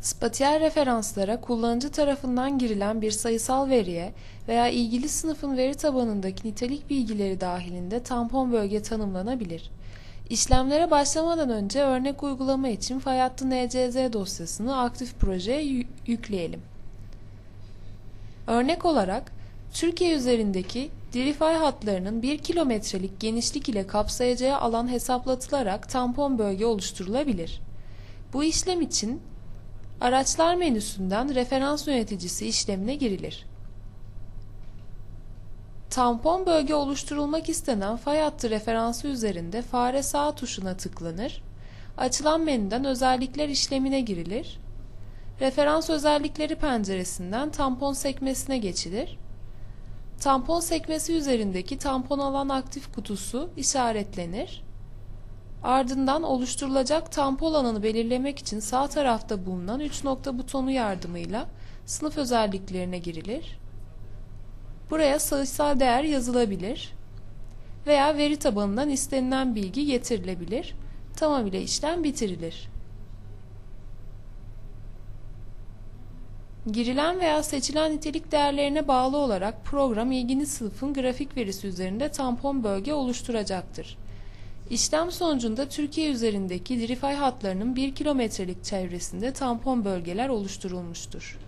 Spatiyel referanslara kullanıcı tarafından girilen bir sayısal veriye veya ilgili sınıfın veri tabanındaki nitelik bilgileri dahilinde tampon bölge tanımlanabilir. İşlemlere başlamadan önce örnek uygulama için fay hattı NCZ dosyasını aktif projeye yü- yükleyelim. Örnek olarak Türkiye üzerindeki diri fay hatlarının 1 kilometrelik genişlik ile kapsayacağı alan hesaplatılarak tampon bölge oluşturulabilir. Bu işlem için Araçlar menüsünden referans yöneticisi işlemine girilir. Tampon bölge oluşturulmak istenen fay hattı referansı üzerinde fare sağ tuşuna tıklanır. Açılan menüden özellikler işlemine girilir. Referans özellikleri penceresinden tampon sekmesine geçilir. Tampon sekmesi üzerindeki tampon alan aktif kutusu işaretlenir. Ardından oluşturulacak tampon alanı belirlemek için sağ tarafta bulunan 3 nokta butonu yardımıyla sınıf özelliklerine girilir. Buraya sayısal değer yazılabilir veya veri tabanından istenilen bilgi getirilebilir. Tamamıyla işlem bitirilir. Girilen veya seçilen nitelik değerlerine bağlı olarak program ilgili sınıfın grafik verisi üzerinde tampon bölge oluşturacaktır. İşlem sonucunda Türkiye üzerindeki Dirifay hatlarının 1 kilometrelik çevresinde tampon bölgeler oluşturulmuştur.